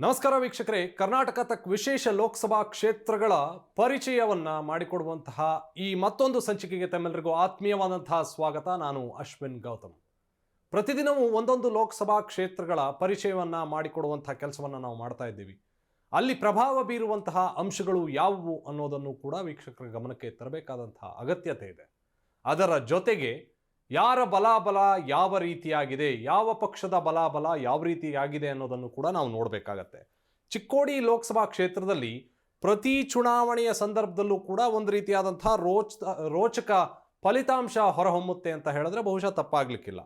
ನಮಸ್ಕಾರ ವೀಕ್ಷಕರೇ. ಕರ್ನಾಟಕ ತಕ್ ವಿಶೇಷ ಲೋಕಸಭಾ ಕ್ಷೇತ್ರಗಳ ಪರಿಚಯವನ್ನ ಮಾಡಿಕೊಡುವಂತಹ ಈ ಮತ್ತೊಂದು ಸಂಚಿಕೆಗೆ ತಮ್ಮೆಲ್ಲರಿಗೂ ಆತ್ಮೀಯವಾದಂತಹ ಸ್ವಾಗತ. ನಾನು ಅಶ್ವಿನ್ ಗೌತಮ್. ಪ್ರತಿದಿನವೂ ಒಂದೊಂದು ಲೋಕಸಭಾ ಕ್ಷೇತ್ರಗಳ ಪರಿಚಯವನ್ನ ಮಾಡಿಕೊಡುವಂತಹ ಕೆಲಸವನ್ನ ನಾವು ಮಾಡ್ತಾ ಇದ್ದೀವಿ. ಅಲ್ಲಿ ಪ್ರಭಾವ ಬೀರುವಂತಹ ಅಂಶಗಳು ಯಾವುವು ಅನ್ನೋದನ್ನು ಕೂಡ ವೀಕ್ಷಕರ ಗಮನಕ್ಕೆ ತರಬೇಕಾದಂತಹ ಅಗತ್ಯತೆ ಇದೆ. ಅದರ ಜೊತೆಗೆ ಯಾರ ಬಲಾಬಲ ಯಾವ ರೀತಿಯಾಗಿದೆ, ಯಾವ ಪಕ್ಷದ ಬಲಾಬಲ ಯಾವ ರೀತಿಯಾಗಿದೆ ಅನ್ನೋದನ್ನು ಕೂಡ ನಾವು ನೋಡಬೇಕಾಗತ್ತೆ. ಚಿಕ್ಕೋಡಿ ಲೋಕಸಭಾ ಕ್ಷೇತ್ರದಲ್ಲಿ ಪ್ರತಿ ಚುನಾವಣೆಯ ಸಂದರ್ಭದಲ್ಲೂ ಕೂಡ ಒಂದು ರೀತಿಯಾದಂಥ ರೋಚ, ರೋಚಕ ಫಲಿತಾಂಶ ಹೊರಹೊಮ್ಮುತ್ತೆ ಅಂತ ಹೇಳಿದ್ರೆ ಬಹುಶಃ ತಪ್ಪಾಗಲಿಕ್ಕಿಲ್ಲ.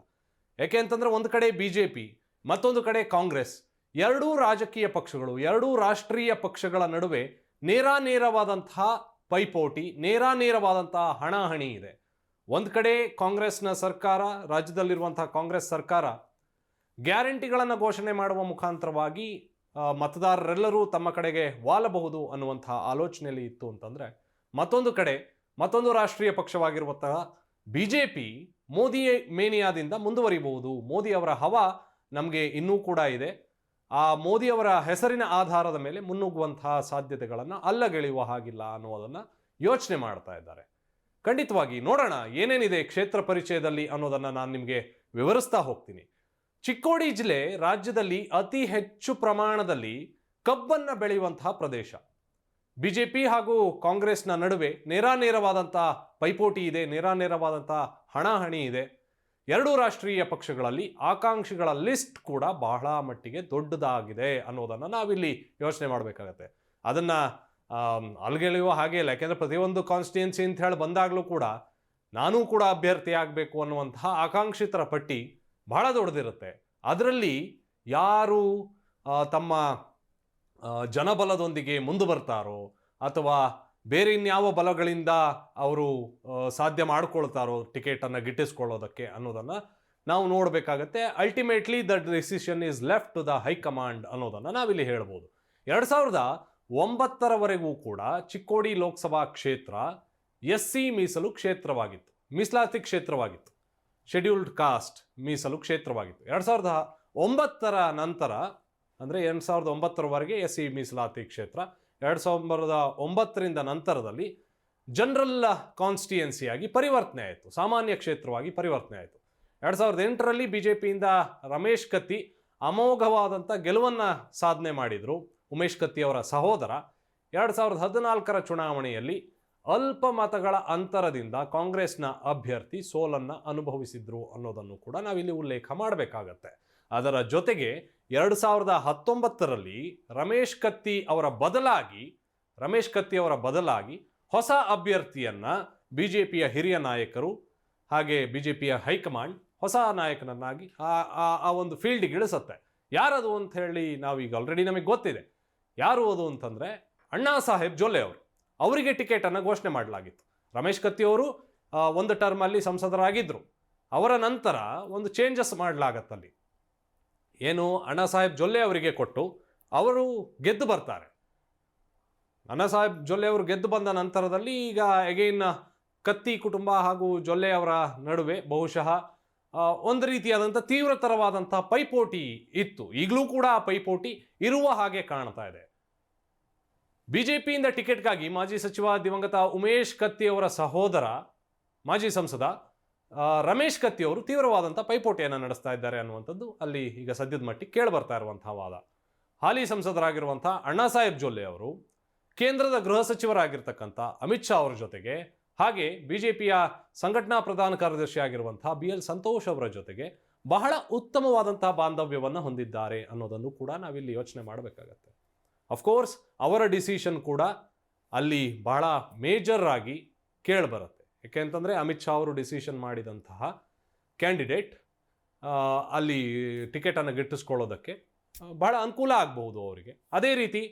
ಯಾಕೆ ಅಂತಂದ್ರೆ ಒಂದು ಕಡೆ ಬಿ ಜೆ ಪಿ ಮತ್ತೊಂದು ಕಡೆ ಕಾಂಗ್ರೆಸ್, ಎರಡೂ ರಾಜಕೀಯ ಪಕ್ಷಗಳು, ಎರಡೂ ರಾಷ್ಟ್ರೀಯ ಪಕ್ಷಗಳ ನಡುವೆ ನೇರಾನೇರವಾದಂತಹ ಪೈಪೋಟಿ ನೇರಾನೇರವಾದಂತಹ ಹಣಾಹಣಿ ಇದೆ. ಒಂದು ಕಡೆ ಕಾಂಗ್ರೆಸ್ನ ಸರ್ಕಾರ, ರಾಜ್ಯದಲ್ಲಿರುವಂತಹ ಕಾಂಗ್ರೆಸ್ ಸರ್ಕಾರ ಗ್ಯಾರಂಟಿಗಳನ್ನು ಘೋಷಣೆ ಮಾಡುವ ಮುಖಾಂತರವಾಗಿ ಮತದಾರರೆಲ್ಲರೂ ತಮ್ಮ ಕಡೆಗೆ ವಾಲಬಹುದು ಅನ್ನುವಂತಹ ಆಲೋಚನೆಯಲ್ಲಿ ಇತ್ತು ಅಂತಂದರೆ, ಮತ್ತೊಂದು ಕಡೆ, ಮತ್ತೊಂದು ರಾಷ್ಟ್ರೀಯ ಪಕ್ಷವಾಗಿರುವಂತಹ ಬಿ ಜೆ ಪಿ ಮೋದಿ ಮೇನಿಯಾದಿಂದ ಮುಂದುವರಿಬಹುದು. ಮೋದಿ ಅವರ ಹವಾ ನಮಗೆ ಇನ್ನೂ ಕೂಡ ಇದೆ. ಆ ಮೋದಿಯವರ ಹೆಸರಿನ ಆಧಾರದ ಮೇಲೆ ಮುನ್ನುಗ್ಗುವಂತಹ ಸಾಧ್ಯತೆಗಳನ್ನು ಅಲ್ಲಗೆಳೆಯುವ ಹಾಗಿಲ್ಲ ಅನ್ನೋದನ್ನು ಯೋಚನೆ ಮಾಡ್ತಾ ಇದ್ದಾರೆ. ಖಂಡಿತವಾಗಿ ನೋಡೋಣ ಏನೇನಿದೆ ಕ್ಷೇತ್ರ ಪರಿಚಯದಲ್ಲಿ ಅನ್ನೋದನ್ನು ನಾನು ನಿಮಗೆ ವಿವರಿಸ್ತಾ ಹೋಗ್ತೀನಿ. ಚಿಕ್ಕೋಡಿ ಜಿಲ್ಲೆ ರಾಜ್ಯದಲ್ಲಿ ಅತಿ ಹೆಚ್ಚು ಪ್ರಮಾಣದಲ್ಲಿ ಕಬ್ಬನ್ನು ಬೆಳೆಯುವಂತಹ ಪ್ರದೇಶ. ಬಿ ಜೆ ಪಿ ಹಾಗೂ ಕಾಂಗ್ರೆಸ್ನ ನಡುವೆ ನೇರಾನೇರವಾದಂಥ ಪೈಪೋಟಿ ಇದೆ ನೇರಾನೇರವಾದಂಥ ಹಣಾಹಣಿ ಇದೆ. ಎರಡೂ ರಾಷ್ಟ್ರೀಯ ಪಕ್ಷಗಳಲ್ಲಿ ಆಕಾಂಕ್ಷಿಗಳ ಲಿಸ್ಟ್ ಕೂಡ ಬಹಳ ಮಟ್ಟಿಗೆ ದೊಡ್ಡದಾಗಿದೆ ಅನ್ನೋದನ್ನು ನಾವಿಲ್ಲಿ ಯೋಚನೆ ಮಾಡಬೇಕಾಗತ್ತೆ. ಅದನ್ನು ಅಲ್ಗೆಳೆಯುವ ಹಾಗೆ ಇಲ್ಲ. ಯಾಕೆಂದರೆ ಪ್ರತಿಯೊಂದು ಕಾನ್ಸ್ಟಿಟ್ಯೂನ್ಸಿ ಅಂತ ಹೇಳಿ ಬಂದಾಗಲೂ ಕೂಡ ನಾನೂ ಕೂಡ ಅಭ್ಯರ್ಥಿ ಆಗಬೇಕು ಅನ್ನುವಂತಹ ಆಕಾಂಕ್ಷಿತರ ಪಟ್ಟಿ ಬಹಳ ದೊಡ್ಡದಿರುತ್ತೆ. ಅದರಲ್ಲಿ ಯಾರು ತಮ್ಮ ಜನಬಲದೊಂದಿಗೆ ಮುಂದೆ ಬರ್ತಾರೋ ಅಥವಾ ಬೇರೆ ಇನ್ಯಾವ ಬಲಗಳಿಂದ ಅವರು ಸಾಧ್ಯ ಮಾಡ್ಕೊಳ್ತಾರೋ ಟಿಕೆಟನ್ನು ಗಿಟ್ಟಿಸ್ಕೊಳ್ಳೋದಕ್ಕೆ ಅನ್ನೋದನ್ನು ನಾವು ನೋಡಬೇಕಾಗತ್ತೆ. Ultimately the decision is left to the high command ಅನ್ನೋದನ್ನು ನಾವಿಲ್ಲಿ ಹೇಳ್ಬೋದು. ಎರಡು ಸಾವಿರದ ಒಂಬತ್ತರವರೆಗೂ ಕೂಡ ಚಿಕ್ಕೋಡಿ ಲೋಕಸಭಾ ಕ್ಷೇತ್ರ ಎಸ್ ಸಿ ಮೀಸಲು ಕ್ಷೇತ್ರವಾಗಿತ್ತು. ಮೀಸಲಾತಿ ಕ್ಷೇತ್ರವಾಗಿತ್ತು. ಶೆಡ್ಯೂಲ್ಡ್ ಕಾಸ್ಟ್ ಮೀಸಲು ಕ್ಷೇತ್ರವಾಗಿತ್ತು. ಎರಡು ಸಾವಿರದ ಒಂಬತ್ತರ ನಂತರ, ಅಂದರೆ ಎರಡು ಸಾವಿರದ ಒಂಬತ್ತರವರೆಗೆ ಎಸ್ ಸಿ ಮೀಸಲಾತಿ ಕ್ಷೇತ್ರ, ಎರಡು ಸಾವಿರದ ಒಂಬತ್ತರಿಂದ ನಂತರದಲ್ಲಿ ಜನರಲ್ ಕಾನ್ಸ್ಟಿಯೆನ್ಸಿಯಾಗಿ ಪರಿವರ್ತನೆ ಆಯಿತು. ಸಾಮಾನ್ಯ ಕ್ಷೇತ್ರವಾಗಿ ಪರಿವರ್ತನೆ ಆಯಿತು. ಎರಡು ಸಾವಿರದ ಎಂಟರಲ್ಲಿ ಬಿ ಜೆ ಪಿಯಿಂದ ರಮೇಶ್ ಕತ್ತಿ ಅಮೋಘವಾದಂಥ ಗೆಲುವನ್ನು ಸಾಧನೆ ಮಾಡಿದರು. ಉಮೇಶ್ ಕತ್ತಿಯವರ ಸಹೋದರ, ಎರಡು ಸಾವಿರದ ಹದಿನಾಲ್ಕರ ಚುನಾವಣೆಯಲ್ಲಿ ಅಲ್ಪ ಮತಗಳ ಅಂತರದಿಂದ ಕಾಂಗ್ರೆಸ್ನ ಅಭ್ಯರ್ಥಿ ಸೋಲನ್ನು ಅನುಭವಿಸಿದ್ರು ಅನ್ನೋದನ್ನು ಕೂಡ ನಾವಿಲ್ಲಿ ಉಲ್ಲೇಖ ಮಾಡಬೇಕಾಗತ್ತೆ. ಅದರ ಜೊತೆಗೆ ಎರಡು ಸಾವಿರದ ಹತ್ತೊಂಬತ್ತರಲ್ಲಿ ರಮೇಶ್ ಕತ್ತಿ ಅವರ ಬದಲಾಗಿ, ರಮೇಶ್ ಕತ್ತಿ ಅವರ ಬದಲಾಗಿ ಹೊಸ ಅಭ್ಯರ್ಥಿಯನ್ನು ಬಿ ಜೆ ಪಿಯ ಹಿರಿಯ ನಾಯಕರು ಹಾಗೆ ಬಿ ಜೆ ಪಿಯ ಹೈಕಮಾಂಡ್ ಹೊಸ ನಾಯಕನನ್ನಾಗಿ ಆ- ಆ- ಒಂದು ಫೀಲ್ಡಿಗೆ ಇಳಿಸುತ್ತೆ. ಯಾರದು ಅಂತ ಹೇಳಿ ನಾವೀಗ ಆಲ್ರೆಡಿ ನಮಗೆ ಗೊತ್ತಿದೆ. ಯಾರು ಅದು ಅಂತಂದರೆ ಅಣ್ಣಾ ಸಾಹೇಬ್ ಜೊಲ್ಲೆ ಅವರು. ಅವರಿಗೆ ಟಿಕೆಟನ್ನು ಘೋಷಣೆ ಮಾಡಲಾಗಿತ್ತು. ರಮೇಶ್ ಕತ್ತಿ ಅವರು ಒಂದು ಟರ್ಮಲ್ಲಿ ಸಂಸದರಾಗಿದ್ದರು ಅವರ ನಂತರ ಒಂದು ಚೇಂಜಸ್ ಮಾಡಲಾಗತ್ತಲ್ಲಿ ಏನು, ಅಣ್ಣಾ ಸಾಹೇಬ್ ಜೊಲ್ಲೆ ಅವರಿಗೆ ಕೊಟ್ಟು ಅವರು ಗೆದ್ದು ಬರ್ತಾರೆ. ಅಣ್ಣಾ ಸಾಹೇಬ್ ಜೊಲ್ಲೆ ಅವರು ಗೆದ್ದು ಬಂದ ನಂತರದಲ್ಲಿ ಈಗ ಎಗೈನ್ ಕತ್ತಿ ಕುಟುಂಬ ಹಾಗೂ ಜೊಲ್ಲೆ ಅವರ ನಡುವೆ ಬಹುಶಃ ಒಂದು ರೀತಿಯಾದಂಥ ತೀವ್ರತರವಾದಂಥ ಪೈಪೋಟಿ ಇತ್ತು. ಈಗಲೂ ಕೂಡ ಆ ಪೈಪೋಟಿ ಇರುವ ಹಾಗೆ ಕಾಣ್ತಾ ಇದೆ. ಬಿಜೆಪಿಯಿಂದ ಟಿಕೆಟ್ಗಾಗಿ ಮಾಜಿ ಸಚಿವ ದಿವಂಗತ ಉಮೇಶ್ ಕತ್ತಿಯವರ ಸಹೋದರ, ಮಾಜಿ ಸಂಸದ ರಮೇಶ್ ಕತ್ತಿಯವರು ತೀವ್ರವಾದಂಥ ಪೈಪೋಟಿಯನ್ನು ನಡೆಸ್ತಾ ಇದ್ದಾರೆ ಅನ್ನುವಂಥದ್ದು ಅಲ್ಲಿ ಈಗ ಸದ್ಯದ ಮಟ್ಟಿಗೆ ಕೇಳಿ ಬರ್ತಾ ಇರುವಂತಹ ವಾದ. ಹಾಲಿ ಸಂಸದರಾಗಿರುವಂಥ ಅಣ್ಣಾ ಸಾಹೇಬ್ ಜೊಲ್ಲೆ ಅವರು, ಕೇಂದ್ರದ ಗೃಹ ಸಚಿವರಾಗಿರ್ತಕ್ಕಂಥ ಅಮಿತ್ ಶಾ ಅವರ ಜೊತೆಗೆ ಹಾಗೆ ಪಿಯ ಸಂಘಟನಾ ಪ್ರಧಾನ ಕಾರ್ಯದರ್ಶಿ ಆಗಿರುವಂತಹ ಬಿ ಎಲ್ ಸಂತೋಷ್ ಅವರ ಜೊತೆಗೆ ಬಹಳ ಉತ್ತಮವಾದಂತಹ ಬಾಂಧವ್ಯವನ್ನು ಹೊಂದಿದ್ದಾರೆ ಅನ್ನೋದನ್ನು ಕೂಡ ನಾವಿಲ್ಲಿ ಯೋಚನೆ ಮಾಡಬೇಕಾಗತ್ತೆ. ಅಫ್ಕೋರ್ಸ್ ಅವರ ಡಿಸಿಷನ್ ಕೂಡ ಅಲ್ಲಿ ಬಹಳ ಮೇಜರ್ ಆಗಿ ಕೇಳಿಬರುತ್ತೆ. ಯಾಕೆ ಅಂತಂದರೆ ಅಮಿತ್ ಶಾ ಅವರು ಡಿಸಿಷನ್ ಮಾಡಿದಂತಹ ಕ್ಯಾಂಡಿಡೇಟ್ ಅಲ್ಲಿ ಟಿಕೆಟನ್ನು ಗಿಟ್ಟಿಸ್ಕೊಳ್ಳೋದಕ್ಕೆ ಬಹಳ ಅನುಕೂಲ ಆಗಬಹುದು ಅವರಿಗೆ. ಅದೇ ರೀತಿ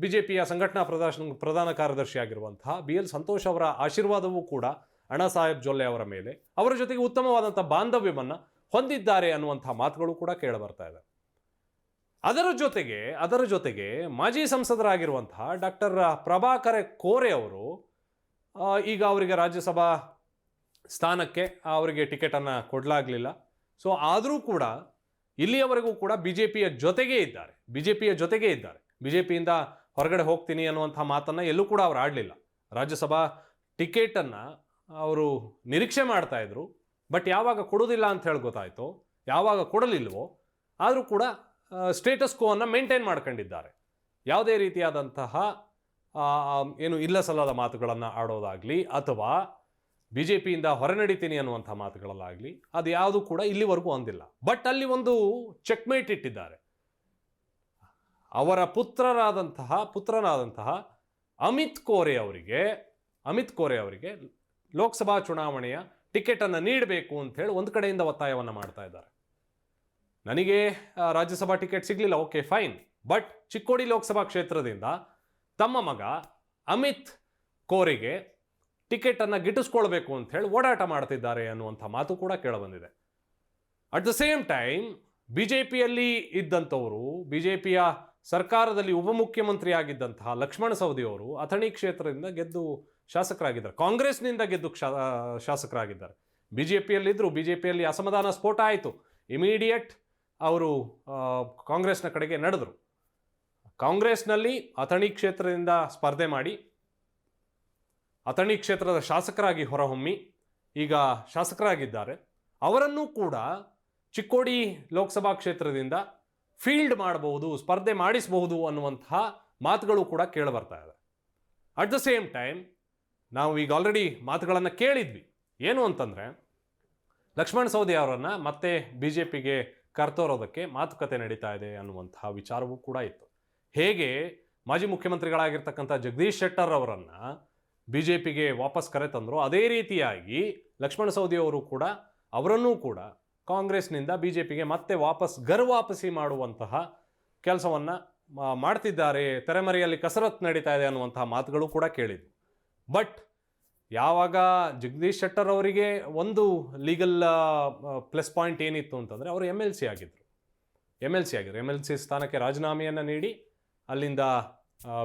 ಬಿ ಜೆ ಪಿಯ ಸಂಘಟನಾ ಪ್ರದರ್ಶನ, ಪ್ರಧಾನ ಕಾರ್ಯದರ್ಶಿ ಆಗಿರುವಂತಹ ಬಿ ಎಲ್ ಸಂತೋಷ್ ಅವರ ಆಶೀರ್ವಾದವೂ ಕೂಡ ಅಣ್ಣ ಸಾಹೇಬ್ ಜೊಲ್ಲೆ ಅವರ ಮೇಲೆ. ಅವರ ಜೊತೆಗೆ ಉತ್ತಮವಾದಂಥ ಬಾಂಧವ್ಯವನ್ನು ಹೊಂದಿದ್ದಾರೆ ಅನ್ನುವಂಥ ಮಾತುಗಳು ಕೂಡ ಕೇಳಿಬರ್ತಾ ಇದೆ. ಅದರ ಜೊತೆಗೆ ಅದರ ಜೊತೆಗೆ ಮಾಜಿ ಸಂಸದರಾಗಿರುವಂತಹ ಡಾಕ್ಟರ್ ಪ್ರಭಾಕರ ಕೋರೆ ಅವರು ಈಗ ಅವರಿಗೆ ರಾಜ್ಯಸಭಾ ಸ್ಥಾನಕ್ಕೆ ಅವರಿಗೆ ಟಿಕೆಟನ್ನು ಕೊಡಲಾಗಲಿಲ್ಲ. ಸೊ, ಆದರೂ ಕೂಡ ಇಲ್ಲಿಯವರೆಗೂ ಕೂಡ ಬಿ ಜೆ ಪಿಯ ಜೊತೆಗೇ ಇದ್ದಾರೆ. ಬಿ ಜೆ ಜೊತೆಗೇ ಇದ್ದಾರೆ. ಬಿ ಜೆ ಪಿಯಿಂದ ಹೊರಗಡೆ ಹೋಗ್ತೀನಿ ಅನ್ನುವಂಥ ಮಾತನ್ನು ಎಲ್ಲೂ ಕೂಡ ಅವ್ರು ಆಡಲಿಲ್ಲ. ರಾಜ್ಯಸಭಾ ಟಿಕೆಟನ್ನು ಅವರು ನಿರೀಕ್ಷೆ ಮಾಡ್ತಾಯಿದ್ರು ಬಟ್ ಯಾವಾಗ ಕೊಡೋದಿಲ್ಲ ಅಂತ ಹೇಳಿ ಗೊತ್ತಾಯಿತು. ಯಾವಾಗ ಕೊಡಲಿಲ್ವೋ ಆದರೂ ಕೂಡ ಸ್ಟೇಟಸ್ ಕೋವನ್ನು ಮೇಂಟೈನ್ ಮಾಡ್ಕೊಂಡಿದ್ದಾರೆ. ಯಾವುದೇ ರೀತಿಯಾದಂತಹ ಏನು ಇಲ್ಲ ಸಲ್ಲದ ಮಾತುಗಳನ್ನು ಆಡೋದಾಗಲಿ ಅಥವಾ ಬಿ ಜೆ ಪಿಯಿಂದ ಹೊರ ನಡೀತೀನಿ ಅನ್ನುವಂಥ ಮಾತುಗಳಲ್ಲಾಗಲಿ ಅದು ಯಾವುದು ಕೂಡ ಇಲ್ಲಿವರೆಗೂ ಅಂದಿಲ್ಲ. ಬಟ್ ಅಲ್ಲಿ ಒಂದು ಚೆಕ್ಮೇಟ್ ಇಟ್ಟಿದ್ದಾರೆ. ಅವರ ಪುತ್ರರಾದಂತಹ, ಪುತ್ರನಾದಂತಹ ಅಮಿತ್ ಕೋರೆ ಅವರಿಗೆ, ಅಮಿತ್ ಕೋರೆ ಅವರಿಗೆ ಲೋಕಸಭಾ ಚುನಾವಣೆಯ ಟಿಕೆಟನ್ನು ನೀಡಬೇಕು ಅಂತ ಹೇಳಿ ಒಂದು ಕಡೆಯಿಂದ ಒತ್ತಾಯವನ್ನು ಮಾಡ್ತಾ ಇದ್ದಾರೆ. ನನಗೆ ರಾಜ್ಯಸಭಾ ಟಿಕೆಟ್ ಸಿಗಲಿಲ್ಲ, okay, fine. But Chikkodi Lok Sabha ಕ್ಷೇತ್ರದಿಂದ ತಮ್ಮ ಮಗ ಅಮಿತ್ ಕೋರೆಗೆ ಟಿಕೆಟನ್ನು ಗಿಟ್ಟಿಸ್ಕೊಳ್ಬೇಕು ಅಂತ ಹೇಳಿ ಓಡಾಟ ಮಾಡ್ತಿದ್ದಾರೆ ಅನ್ನುವಂಥ ಮಾತು ಕೂಡ ಕೇಳಬಂದಿದೆ. At the same time B J ಪಿಯಲ್ಲಿ ಇದ್ದಂಥವರು ಬಿ ಜೆ ಪಿಯ ಸರ್ಕಾರದಲ್ಲಿ ಉಪಮುಖ್ಯಮಂತ್ರಿ ಆಗಿದ್ದಂತಹ ಲಕ್ಷ್ಮಣ ಸವದಿ ಅವರು ಅಥಣಿ ಕ್ಷೇತ್ರದಿಂದ ಗೆದ್ದು ಶಾಸಕರಾಗಿದ್ದಾರೆ. ಕಾಂಗ್ರೆಸ್ನಿಂದ ಗೆದ್ದು ಶಾಸಕರಾಗಿದ್ದಾರೆ ಬಿ ಜೆ ಪಿಯಲ್ಲಿದ್ದರು ಬಿ ಜೆ ಪಿಯಲ್ಲಿ ಅಸಮಾಧಾನ ಸ್ಫೋಟ ಆಯಿತು. ಇಮಿಡಿಯೇಟ್ ಅವರು ಕಾಂಗ್ರೆಸ್ನ ಕಡೆಗೆ ನಡೆದರು. ಕಾಂಗ್ರೆಸ್ನಲ್ಲಿ ಅಥಣಿ ಕ್ಷೇತ್ರದಿಂದ ಸ್ಪರ್ಧೆ ಮಾಡಿ, ಅಥಣಿ ಕ್ಷೇತ್ರದ ಶಾಸಕರಾಗಿ ಹೊರಹೊಮ್ಮಿ, ಈಗ ಶಾಸಕರಾಗಿದ್ದಾರೆ. ಅವರನ್ನೂ ಕೂಡ ಚಿಕ್ಕೋಡಿ ಲೋಕಸಭಾ ಕ್ಷೇತ್ರದಿಂದ ಫೀಲ್ಡ್ ಮಾಡಬಹುದು, ಸ್ಪರ್ಧೆ ಮಾಡಿಸಬಹುದು ಅನ್ನುವಂತಹ ಮಾತುಗಳು ಕೂಡ ಕೇಳಿಬರ್ತಾ ಇದೆ. ಅಟ್ ದ ಸೇಮ್ ಟೈಮ್ ನಾವು ಈಗ ಆಲ್ರೆಡಿ ಮಾತುಗಳನ್ನು ಕೇಳಿದ್ವಿ. ಏನು ಅಂತಂದರೆ, ಲಕ್ಷ್ಮಣ ಸೌದಿ ಅವರನ್ನು ಮತ್ತೆ ಬಿ ಜೆ ಪಿಗೆ ಕರ್ತೋರೋದಕ್ಕೆ ಮಾತುಕತೆ ನಡೀತಾ ಇದೆ ಅನ್ನುವಂತಹ ವಿಚಾರವೂ ಕೂಡ ಇತ್ತು. ಹೇಗೆ ಮಾಜಿ ಮುಖ್ಯಮಂತ್ರಿಗಳಾಗಿರ್ತಕ್ಕಂಥ ಜಗದೀಶ್ ಶೆಟ್ಟರ್ ಅವರನ್ನು ಬಿ ಜೆ ಪಿಗೆ ವಾಪಸ್ ಕರೆತಂದರು, ಅದೇ ರೀತಿಯಾಗಿ ಲಕ್ಷ್ಮಣ ಸೌದಿ ಅವರು ಕೂಡ, ಅವರನ್ನೂ ಕೂಡ ಕಾಂಗ್ರೆಸ್ನಿಂದ ಬಿ ಜೆ ಪಿಗೆ ಮತ್ತೆ ವಾಪಸ್ ಗರ್ವಾಪಸಿ ಮಾಡುವಂತಹ ಕೆಲಸವನ್ನು ಮಾಡ್ತಿದ್ದಾರೆ. ತೆರೆಮರೆಯಲ್ಲಿ ಕಸರತ್ತು ನಡೀತಾ ಇದೆ ಅನ್ನುವಂತಹ ಮಾತುಗಳು ಕೂಡ ಕೇಳಿದ್ವು. ಬಟ್ ಯಾವಾಗ ಜಗದೀಶ್ ಶೆಟ್ಟರ್ ಅವರಿಗೆ ಒಂದು ಲೀಗಲ್ ಪ್ಲಸ್ ಪಾಯಿಂಟ್ ಏನಿತ್ತು ಅಂತಂದರೆ ಅವರು ಎಂ ಎಲ್ ಸಿ ಆಗಿದ್ದರು ಎಂ ಎಲ್ ಸಿ ಆಗಿದ್ರು. ಎಂ ಎಲ್ ಸಿ ಸ್ಥಾನಕ್ಕೆ ರಾಜೀನಾಮೆಯನ್ನು ನೀಡಿ ಅಲ್ಲಿಂದ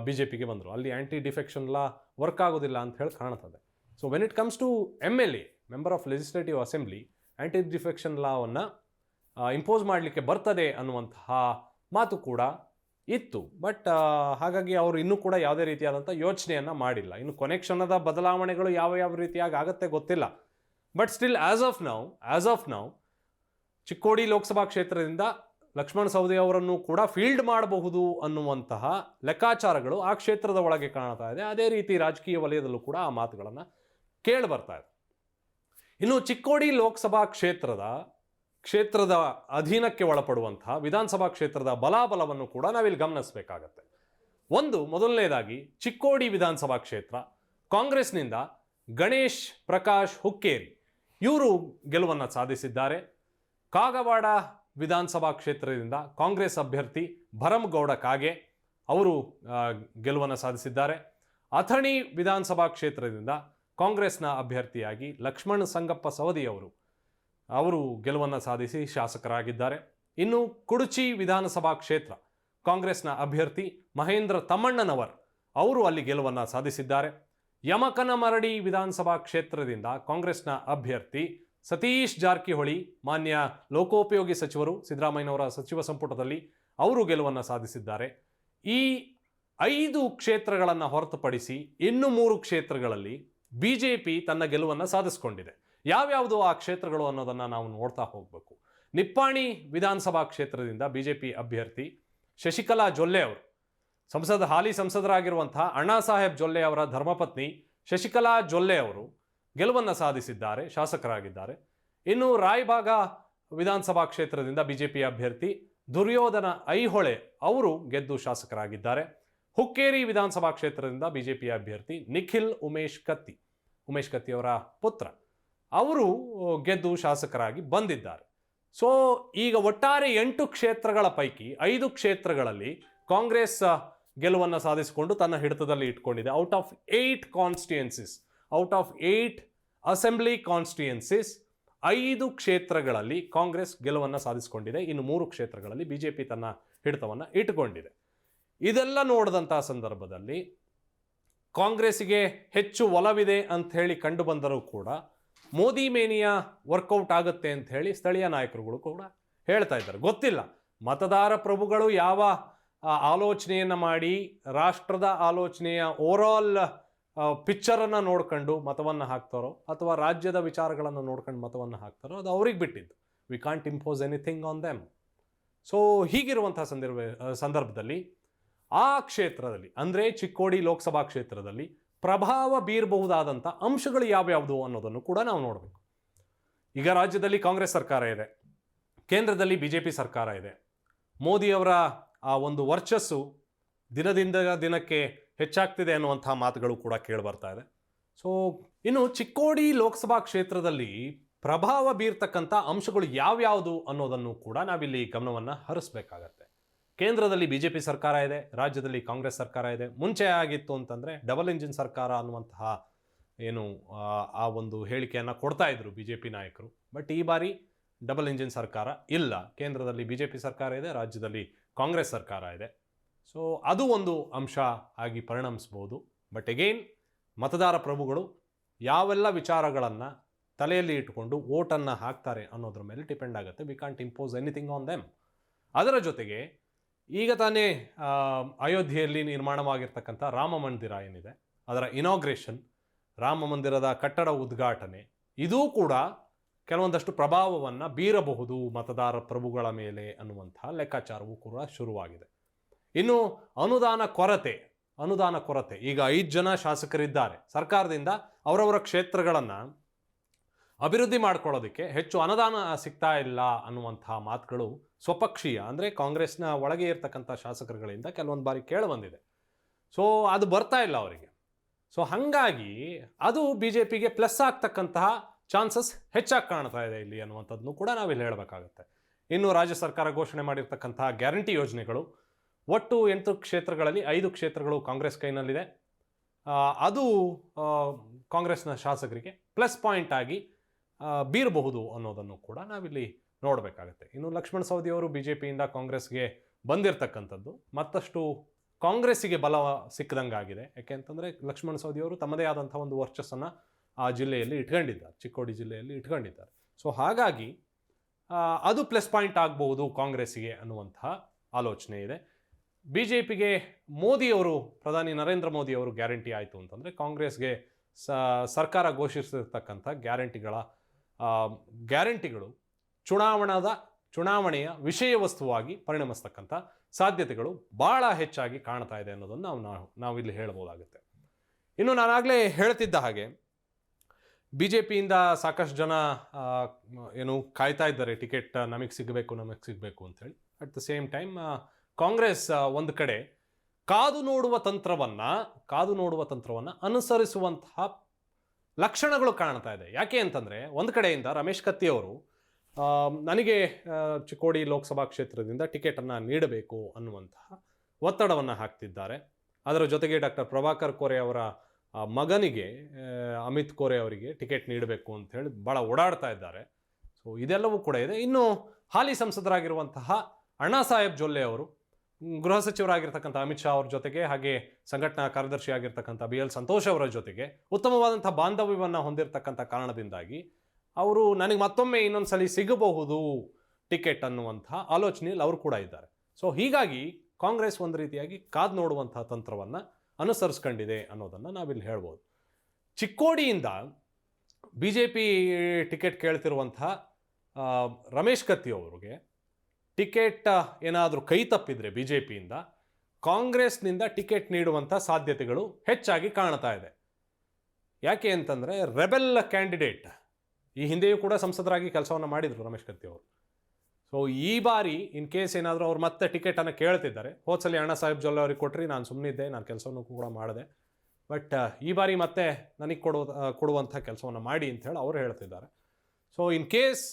ಬಿ ಜೆ ಪಿಗೆ ಬಂದರು. ಅಲ್ಲಿ ಆ್ಯಂಟಿ ಡಿಫೆಕ್ಷನ್ ಲಾ ವರ್ಕ್ ಆಗೋದಿಲ್ಲ ಅಂತ ಹೇಳಿ ಕಾಣ್ತದೆ. So when it comes to M L A member of legislative assembly anti defection ಲಾವನ್ನು impose ಮಾಡಲಿಕ್ಕೆ ಬರ್ತದೆ ಅನ್ನುವಂತಹ ಮಾತು ಕೂಡ ಇತ್ತು. ಬಟ್ ಹಾಗಾಗಿ ಅವರು ಇನ್ನೂ ಕೂಡ ಯಾವುದೇ ರೀತಿಯಾದಂಥ ಯೋಚನೆಯನ್ನು ಮಾಡಿಲ್ಲ. ಇನ್ನು ಕೊನೆಕ್ಷನದ ಬದಲಾವಣೆಗಳು ಯಾವ ಯಾವ ರೀತಿಯಾಗಿ ಆಗುತ್ತೆ ಗೊತ್ತಿಲ್ಲ. But still as of now as of now Chikkodi Lok Sabha ಕ್ಷೇತ್ರದಿಂದ ಲಕ್ಷ್ಮಣ ಸವದಿ ಅವರನ್ನು ಕೂಡ ಫೀಲ್ಡ್ ಮಾಡಬಹುದು ಅನ್ನುವಂತಹ ಲೆಕ್ಕಾಚಾರಗಳು ಆ ಕ್ಷೇತ್ರದ ಒಳಗೆ ಕಾಣ್ತಾ ಇದೆ. ಅದೇ ರೀತಿ ರಾಜಕೀಯ ವಲಯದಲ್ಲೂ ಕೂಡ ಆ ಮಾತುಗಳನ್ನು ಕೇಳಿ ಬರ್ತಾ ಇದೆ. ಇನ್ನು ಚಿಕ್ಕೋಡಿ ಲೋಕಸಭಾ ಕ್ಷೇತ್ರದ ಕ್ಷೇತ್ರದ ಅಧೀನಕ್ಕೆ ಒಳಪಡುವಂತಹ ವಿಧಾನಸಭಾ ಕ್ಷೇತ್ರದ ಬಲಾಬಲವನ್ನು ಕೂಡ ನಾವಿಲ್ಲಿ ಗಮನಿಸಬೇಕಾಗತ್ತೆ. ಒಂದು, ಮೊದಲನೇದಾಗಿ ಚಿಕ್ಕೋಡಿ ವಿಧಾನಸಭಾ ಕ್ಷೇತ್ರ. ಕಾಂಗ್ರೆಸ್ನಿಂದ ಗಣೇಶ್ ಪ್ರಕಾಶ್ ಹುಕ್ಕೇರಿ, ಇವರು ಗೆಲುವನ್ನು ಸಾಧಿಸಿದ್ದಾರೆ. ಕಾಗವಾಡ ವಿಧಾನಸಭಾ ಕ್ಷೇತ್ರದಿಂದ ಕಾಂಗ್ರೆಸ್ ಅಭ್ಯರ್ಥಿ ಭರಮಗೌಡ ಕಾಗೆ, ಅವರು ಗೆಲುವನ್ನು ಸಾಧಿಸಿದ್ದಾರೆ. ಅಥಣಿ ವಿಧಾನಸಭಾ ಕ್ಷೇತ್ರದಿಂದ ಕಾಂಗ್ರೆಸ್ನ ಅಭ್ಯರ್ಥಿಯಾಗಿ ಲಕ್ಷ್ಮಣ್ ಸಂಗಪ್ಪ ಸವದಿಯವರು. ಅವರು ಗೆಲುವನ್ನು ಸಾಧಿಸಿ ಶಾಸಕರಾಗಿದ್ದಾರೆ. ಇನ್ನು ಕುಡುಚಿ ವಿಧಾನಸಭಾ ಕ್ಷೇತ್ರ, ಕಾಂಗ್ರೆಸ್ನ ಅಭ್ಯರ್ಥಿ ಮಹೇಂದ್ರ ತಮ್ಮಣ್ಣನವರ್ ಅವರು ಅಲ್ಲಿ ಗೆಲುವನ್ನು ಸಾಧಿಸಿದ್ದಾರೆ. ಯಮಕನಮರಡಿ ವಿಧಾನಸಭಾ ಕ್ಷೇತ್ರದಿಂದ ಕಾಂಗ್ರೆಸ್ನ ಅಭ್ಯರ್ಥಿ ಸತೀಶ್ ಜಾರಕಿಹೊಳಿ, ಮಾನ್ಯ ಲೋಕೋಪಯೋಗಿ ಸಚಿವರು ಸಿದ್ದರಾಮಯ್ಯನವರ ಸಚಿವ ಸಂಪುಟದಲ್ಲಿ ಅವರು ಗೆಲುವನ್ನು ಸಾಧಿಸಿದ್ದಾರೆ. ಈ ಐದು ಕ್ಷೇತ್ರಗಳನ್ನು ಹೊರತುಪಡಿಸಿ ಇನ್ನು ಮೂರು ಕ್ಷೇತ್ರಗಳಲ್ಲಿ ಬಿ ಜೆ ಪಿ ತನ್ನ ಗೆಲುವನ್ನು ಸಾಧಿಸಿಕೊಂಡಿದೆ. ಯಾವ್ಯಾವುದು ಆ ಕ್ಷೇತ್ರಗಳು ಅನ್ನೋದನ್ನು ನಾವು ನೋಡ್ತಾ ಹೋಗಬೇಕು. ನಿಪ್ಪಾಣಿ ವಿಧಾನಸಭಾ ಕ್ಷೇತ್ರದಿಂದ ಬಿ ಜೆ ಪಿ ಅಭ್ಯರ್ಥಿ ಶಶಿಕಲಾ ಜೊಲ್ಲೆ ಅವರು. ಸಂಸದ ಹಾಲಿ ಸಂಸದರಾಗಿರುವಂತಹ ಅಣ್ಣಾ ಸಾಹೇಬ್ ಜೊಲ್ಲೆ ಅವರ ಧರ್ಮಪತ್ನಿ ಶಶಿಕಲಾ ಜೊಲ್ಲೆ ಅವರು ಗೆಲುವನ್ನು ಸಾಧಿಸಿದ್ದಾರೆ, ಶಾಸಕರಾಗಿದ್ದಾರೆ. ಇನ್ನು ರಾಯಭಾಗ ವಿಧಾನಸಭಾ ಕ್ಷೇತ್ರದಿಂದ ಬಿಜೆಪಿ ಅಭ್ಯರ್ಥಿ ದುರ್ಯೋಧನ ಐಹೊಳೆ ಅವರು ಗೆದ್ದು ಶಾಸಕರಾಗಿದ್ದಾರೆ. ಹುಕ್ಕೇರಿ ವಿಧಾನಸಭಾ ಕ್ಷೇತ್ರದಿಂದ ಬಿಜೆಪಿ ಅಭ್ಯರ್ಥಿ ನಿಖಿಲ್ ಉಮೇಶ್ ಕತ್ತಿ ಉಮೇಶ್ ಕತ್ತಿ ಅವರ ಪುತ್ರ. ಅವರು ಗೆದ್ದು ಶಾಸಕರಾಗಿ ಬಂದಿದ್ದಾರೆ. ಸೊ, ಈಗ ಒಟ್ಟಾರೆ ಎಂಟು ಕ್ಷೇತ್ರಗಳ ಪೈಕಿ ಐದು ಕ್ಷೇತ್ರಗಳಲ್ಲಿ ಕಾಂಗ್ರೆಸ್ ಗೆಲುವನ್ನು ಸಾಧಿಸಿಕೊಂಡು ತನ್ನ ಹಿಡಿತದಲ್ಲಿ ಇಟ್ಕೊಂಡಿದೆ. Out of eight constituencies out of eight assembly constituencies ಐದು ಕ್ಷೇತ್ರಗಳಲ್ಲಿ ಕಾಂಗ್ರೆಸ್ ಗೆಲುವನ್ನು ಸಾಧಿಸಿಕೊಂಡಿದೆ. ಇನ್ನು ಮೂರು ಕ್ಷೇತ್ರಗಳಲ್ಲಿ ಬಿ ಜೆ ಪಿ ತನ್ನ ಹಿಡಿತವನ್ನು ಇಟ್ಟುಕೊಂಡಿದೆ. ಇದೆಲ್ಲ ನೋಡಿದಂಥ ಸಂದರ್ಭದಲ್ಲಿ ಕಾಂಗ್ರೆಸ್ಸಿಗೆ ಹೆಚ್ಚು ಒಲವಿದೆ ಅಂತ ಹೇಳಿ ಕಂಡು ಬಂದರೂ ಕೂಡ ಮೋದಿ ಮೇನಿಯಾ ವರ್ಕೌಟ್ ಆಗುತ್ತೆ ಅಂತ ಹೇಳಿ ಸ್ಥಳೀಯ ನಾಯಕರುಗಳು ಕೂಡ ಹೇಳ್ತಾ ಇದ್ದಾರೆ. ಗೊತ್ತಿಲ್ಲ. ಮತದಾರ ಪ್ರಭುಗಳು ಯಾವ ಆಲೋಚನೆಯನ್ನು ಮಾಡಿ ರಾಷ್ಟ್ರದ ಆಲೋಚನೆಯ ಓವರಾಲ್ ಪಿಕ್ಚರನ್ನು ನೋಡ್ಕೊಂಡು ಮತವನ್ನು ಹಾಕ್ತಾರೋ ಅಥವಾ ರಾಜ್ಯದ ವಿಚಾರಗಳನ್ನು ನೋಡ್ಕೊಂಡು ಮತವನ್ನು ಹಾಕ್ತಾರೋ ಅದು ಅವ್ರಿಗೆ ಬಿಟ್ಟಿದ್ದು. We can't impose anything on them so ಹೀಗಿರುವಂಥ ಸಂದರ್ಭ ಸಂದರ್ಭದಲ್ಲಿ ಆ ಕ್ಷೇತ್ರದಲ್ಲಿ, ಅಂದರೆ ಚಿಕ್ಕೋಡಿ ಲೋಕಸಭಾ ಕ್ಷೇತ್ರದಲ್ಲಿ ಪ್ರಭಾವ ಬೀರಬಹುದಾದಂಥ ಅಂಶಗಳು ಯಾವ್ಯಾವುದು ಅನ್ನೋದನ್ನು ಕೂಡ ನಾವು ನೋಡಬೇಕು. ಈಗ ರಾಜ್ಯದಲ್ಲಿ ಕಾಂಗ್ರೆಸ್ ಸರ್ಕಾರ ಇದೆ, ಕೇಂದ್ರದಲ್ಲಿ ಬಿ ಜೆ ಪಿ ಸರ್ಕಾರ ಇದೆ. ಮೋದಿಯವರ ಆ ಒಂದು ವರ್ಚಸ್ಸು ದಿನದಿಂದ ದಿನಕ್ಕೆ ಹೆಚ್ಚಾಗ್ತಿದೆ ಅನ್ನುವಂಥ ಮಾತುಗಳು ಕೂಡ ಕೇಳಿಬರ್ತಾ ಇದೆ. ಸೊ ಇನ್ನು ಚಿಕ್ಕೋಡಿ ಲೋಕಸಭಾ ಕ್ಷೇತ್ರದಲ್ಲಿ ಪ್ರಭಾವ ಬೀರ್ತಕ್ಕಂಥ ಅಂಶಗಳು ಯಾವ್ಯಾವುದು ಅನ್ನೋದನ್ನು ಕೂಡ ನಾವಿಲ್ಲಿ ಗಮನವನ್ನು ಹರಿಸ್ಬೇಕಾಗತ್ತೆ. ಕೇಂದ್ರದಲ್ಲಿ ಬಿ ಜೆ ಪಿ ಸರ್ಕಾರ ಇದೆ ರಾಜ್ಯದಲ್ಲಿ ಕಾಂಗ್ರೆಸ್ ಸರ್ಕಾರ ಇದೆ. ಮುಂಚೆ ಆಗಿತ್ತು ಅಂತಂದರೆ ಡಬಲ್ ಇಂಜಿನ್ ಸರ್ಕಾರ ಅನ್ನುವಂತಹ ಏನು ಆ, ಆ ಒಂದು ಹೇಳಿಕೆಯನ್ನು ಕೊಡ್ತಾ ಇದ್ರು ಬಿ ಜೆ ಪಿ ನಾಯಕರು. ಬಟ್ ಈ ಬಾರಿ ಡಬಲ್ ಇಂಜಿನ್ ಸರ್ಕಾರ ಇಲ್ಲ. ಕೇಂದ್ರದಲ್ಲಿ ಬಿ ಜೆ ಪಿ ಸರ್ಕಾರ ಇದೆ ರಾಜ್ಯದಲ್ಲಿ ಕಾಂಗ್ರೆಸ್ ಸರ್ಕಾರ ಇದೆ. ಸೊ ಅದು ಒಂದು ಅಂಶ ಆಗಿ ಪರಿಣಮಿಸ್ಬೋದು. ಬಟ್ ಎಗೈನ್ ಮತದಾರ ಪ್ರಭುಗಳು ಯಾವೆಲ್ಲ ವಿಚಾರಗಳನ್ನು ತಲೆಯಲ್ಲಿ ಇಟ್ಟುಕೊಂಡು ಓಟನ್ನು ಹಾಕ್ತಾರೆ ಅನ್ನೋದ್ರ ಮೇಲೆ ಡಿಪೆಂಡ್ ಆಗುತ್ತೆ. We can't impose anything on them ಅದರ ಜೊತೆಗೆ ಈಗ ತಾನೇ ಅಯೋಧ್ಯೆಯಲ್ಲಿ ನಿರ್ಮಾಣವಾಗಿರ್ತಕ್ಕಂಥ ರಾಮ ಮಂದಿರ ಏನಿದೆ, ಅದರ ಇನಾಗ್ರೇಷನ್ ರಾಮ ಮಂದಿರದ ಕಟ್ಟಡ ಉದ್ಘಾಟನೆ, ಇದೂ ಕೂಡ ಕೆಲವೊಂದಷ್ಟು ಪ್ರಭಾವವನ್ನು ಬೀರಬಹುದು ಮತದಾರ ಪ್ರಭುಗಳ ಮೇಲೆ ಅನ್ನುವಂಥ ಲೆಕ್ಕಾಚಾರವೂ ಕೂಡ ಶುರುವಾಗಿದೆ. ಇನ್ನು ಅನುದಾನ ಕೊರತೆ ಅನುದಾನ ಕೊರತೆ, ಈಗ ಐದು ಜನ ಶಾಸಕರಿದ್ದಾರೆ. ಸರ್ಕಾರದಿಂದ ಅವರವರ ಕ್ಷೇತ್ರಗಳನ್ನು ಅಭಿವೃದ್ಧಿ ಮಾಡ್ಕೊಳ್ಳೋದಕ್ಕೆ ಹೆಚ್ಚು ಅನುದಾನ ಸಿಗ್ತಾ ಇಲ್ಲ ಅನ್ನುವಂಥ ಮಾತುಗಳು ಸ್ವಪಕ್ಷೀಯ. ಅಂದರೆ ಕಾಂಗ್ರೆಸ್ನ ಒಳಗೆ ಇರ್ತಕ್ಕಂಥ ಶಾಸಕರುಗಳಿಂದ ಕೆಲವೊಂದು ಬಾರಿ ಕೇಳಿಬಂದಿದೆ ಸೊ ಅದು ಬರ್ತಾ ಇಲ್ಲ ಅವರಿಗೆ. ಸೊ ಹಾಗಾಗಿ ಅದು ಬಿ ಜೆ ಪಿಗೆ ಪ್ಲಸ್ ಆಗ್ತಕ್ಕಂತಹ ಚಾನ್ಸಸ್ ಹೆಚ್ಚಾಗಿ ಕಾಣ್ತಾ ಇದೆ ಇಲ್ಲಿ ಅನ್ನುವಂಥದ್ದನ್ನು ಕೂಡ ನಾವಿಲ್ಲಿ ಹೇಳಬೇಕಾಗುತ್ತೆ. ಇನ್ನು ರಾಜ್ಯ ಸರ್ಕಾರ ಘೋಷಣೆ ಮಾಡಿರ್ತಕ್ಕಂತಹ ಗ್ಯಾರಂಟಿ ಯೋಜನೆಗಳು, ಒಟ್ಟು ಎಂಟು ಕ್ಷೇತ್ರಗಳಲ್ಲಿ ಐದು ಕ್ಷೇತ್ರಗಳು ಕಾಂಗ್ರೆಸ್ ಕೈನಲ್ಲಿದೆ. ಅದು ಕಾಂಗ್ರೆಸ್ನ ಶಾಸಕರಿಗೆ ಪ್ಲಸ್ ಪಾಯಿಂಟ್ ಆಗಿ ಬೀರಬಹುದು ಅನ್ನೋದನ್ನು ಕೂಡ ನಾವಿಲ್ಲಿ ನೋಡಬೇಕಾಗತ್ತೆ. ಇನ್ನು ಲಕ್ಷ್ಮಣ ಸವದಿ ಅವರು ಬಿ ಜೆ ಪಿಯಿಂದ ಕಾಂಗ್ರೆಸ್ಗೆ ಬಂದಿರತಕ್ಕಂಥದ್ದು. ಮತ್ತಷ್ಟು ಕಾಂಗ್ರೆಸ್ಸಿಗೆ ಬಲ ಸಿಕ್ಕದಂಗಾಗಿದೆ ಯಾಕೆಂತಂದರೆ ಲಕ್ಷ್ಮಣ ಸವದಿ ಅವರು ತಮ್ಮದೇ ಆದಂಥ ಒಂದು ವರ್ಚಸ್ಸನ್ನು ಆ ಜಿಲ್ಲೆಯಲ್ಲಿ ಇಟ್ಕೊಂಡಿದ್ದಾರೆ. ಚಿಕ್ಕೋಡಿ ಜಿಲ್ಲೆಯಲ್ಲಿ ಇಟ್ಕೊಂಡಿದ್ದಾರೆ. ಸೊ ಹಾಗಾಗಿ ಅದು ಪ್ಲಸ್ ಪಾಯಿಂಟ್ ಆಗಬಹುದು ಕಾಂಗ್ರೆಸ್ಸಿಗೆ ಅನ್ನುವಂತಹ ಆಲೋಚನೆ ಇದೆ. ಬಿ ಜೆ ಪಿಗೆ ಮೋದಿಯವರು ಪ್ರಧಾನಿ ನರೇಂದ್ರ ಮೋದಿಯವರು ಗ್ಯಾರಂಟಿ ಆಯಿತು ಅಂತಂದರೆ ಕಾಂಗ್ರೆಸ್ಗೆ ಸರ್ಕಾರ ಘೋಷಿಸಿರ್ತಕ್ಕಂಥ ಗ್ಯಾರಂಟಿಗಳ ಗ್ಯಾರಂಟಿಗಳು ಚುನಾವಣಾದ ಚುನಾವಣೆಯ ವಿಷಯ ವಸ್ತುವಾಗಿ ಪರಿಣಮಿಸ್ತಕ್ಕಂಥ ಸಾಧ್ಯತೆಗಳು ಭಾಳ ಹೆಚ್ಚಾಗಿ ಕಾಣ್ತಾ ಇದೆ ಅನ್ನೋದನ್ನು ನಾವು ನಾವು ನಾವಿಲ್ಲಿ ಹೇಳ್ಬೋದಾಗುತ್ತೆ. ಇನ್ನು ನಾನಾಗಲೇ ಹೇಳ್ತಿದ್ದ ಹಾಗೆ ಬಿ ಜೆ ಪಿಯಿಂದ ಸಾಕಷ್ಟು ಜನ ಏನು ಕಾಯ್ತಾ ಇದ್ದಾರೆ, ಟಿಕೆಟ್ ನಮಗೆ ಸಿಗಬೇಕು ನಮಗೆ ಸಿಗಬೇಕು ಅಂತೇಳಿ at the same time Congress ಒಂದು ಕಡೆ ಕಾದು ನೋಡುವ ತಂತ್ರವನ್ನು, ಕಾದು ನೋಡುವ ತಂತ್ರವನ್ನು ಅನುಸರಿಸುವಂತಹ ಲಕ್ಷಣಗಳು ಕಾಣ್ತಾ ಇದೆ. ಯಾಕೆ ಅಂತಂದರೆ ಒಂದು ಕಡೆಯಿಂದ ರಮೇಶ್ ಕತ್ತಿ ಅವರು ನನಗೆ ಚಿಕ್ಕೋಡಿ ಲೋಕಸಭಾ ಕ್ಷೇತ್ರದಿಂದ ಟಿಕೆಟನ್ನು ನೀಡಬೇಕು ಅನ್ನುವಂತಹ ಒತ್ತಡವನ್ನು ಹಾಕ್ತಿದ್ದಾರೆ. ಅದರ ಜೊತೆಗೆ ಡಾಕ್ಟರ್ ಪ್ರಭಾಕರ್ ಕೋರೆ ಅವರ ಮಗನಿಗೆ ಅಮಿತ್ ಕೋರೆ ಅವರಿಗೆ ಟಿಕೆಟ್ ನೀಡಬೇಕು ಅಂತ ಹೇಳಿ ಭಾಳ ಓಡಾಡ್ತಾ ಇದ್ದಾರೆ. ಸೊ ಇದೆಲ್ಲವೂ ಕೂಡ ಇದೆ. ಇನ್ನು ಹಾಲಿ ಸಂಸದರಾಗಿರುವಂತಹ ಅಣ್ಣಾ ಸಾಹೇಬ್ ಜೊಲ್ಲೆ ಅವರು ಗೃಹ ಸಚಿವರಾಗಿರ್ತಕ್ಕಂಥ ಅಮಿತ್ ಶಾ ಅವ್ರ ಜೊತೆಗೆ ಹಾಗೆ ಸಂಘಟನಾ ಕಾರ್ಯದರ್ಶಿ ಆಗಿರ್ತಕ್ಕಂಥ ಬಿ ಎಲ್ ಸಂತೋಷ್ ಅವರ ಜೊತೆಗೆ ಉತ್ತಮವಾದಂಥ ಬಾಂಧವ್ಯವನ್ನು ಹೊಂದಿರತಕ್ಕಂಥ ಕಾರಣದಿಂದಾಗಿ ಅವರು ನನಗೆ ಮತ್ತೊಮ್ಮೆ ಇನ್ನೊಂದು ಸಲ ಸಿಗಬಹುದು ಟಿಕೆಟ್ ಅನ್ನುವಂಥ ಆಲೋಚನೆಯಲ್ಲಿ ಅವರು ಕೂಡ ಇದ್ದಾರೆ. ಸೊ ಹೀಗಾಗಿ ಕಾಂಗ್ರೆಸ್ ಒಂದು ರೀತಿಯಾಗಿ ಕಾದು ನೋಡುವಂಥ ತಂತ್ರವನ್ನು ಅನುಸರಿಸ್ಕೊಂಡಿದೆ ಅನ್ನೋದನ್ನು ನಾವಿಲ್ಲಿ ಹೇಳ್ಬೋದು. ಚಿಕ್ಕೋಡಿಯಿಂದ ಬಿ ಜೆ ಪಿ ಟಿಕೆಟ್ ಕೇಳ್ತಿರುವಂಥ ರಮೇಶ್ ಕತ್ತಿ ಅವರಿಗೆ ಟಿಕೆಟ್ ಏನಾದರೂ ಕೈ ತಪ್ಪಿದರೆ ಬಿ ಜೆ ಪಿಯಿಂದ ಕಾಂಗ್ರೆಸ್ನಿಂದ ಟಿಕೆಟ್ ನೀಡುವಂಥ ಸಾಧ್ಯತೆಗಳು ಹೆಚ್ಚಾಗಿ ಕಾಣ್ತಾ ಇದೆ. ಯಾಕೆ ಅಂತಂದರೆ, ರೆಬೆಲ್ ಕ್ಯಾಂಡಿಡೇಟ್, ಈ ಹಿಂದೆಯೂ ಕೂಡ ಸಂಸದರಾಗಿ ಕೆಲಸವನ್ನು ಮಾಡಿದರು ರಮೇಶ್ ಕತ್ತಿ ಅವರು. ಸೊ ಈ ಬಾರಿ ಇನ್ ಕೇಸ್ ಏನಾದರೂ ಅವ್ರು ಮತ್ತೆ ಟಿಕೆಟನ್ನು ಕೇಳ್ತಿದ್ದಾರೆ, ಹೋದ್ಸಲಿ ಅಣ್ಣ ಸಾಹೇಬ್ ಜೊಲ್ಲೆ ಅವ್ರಿಗೆ ಕೊಟ್ಟರಿ ನಾನು ಸುಮ್ಮನಿದ್ದೆ ನಾನು ಕೆಲಸವನ್ನು ಕೂಡ ಮಾಡಿದೆ. ಬಟ್ ಈ ಬಾರಿ ಮತ್ತೆ ನನಗೆ ಕೊಡುವ ಕೊಡುವಂಥ ಕೆಲಸವನ್ನು ಮಾಡಿ ಅಂತ ಹೇಳಿ ಅವರು ಹೇಳ್ತಿದ್ದಾರೆ. ಸೊ ಇನ್ ಕೇಸ್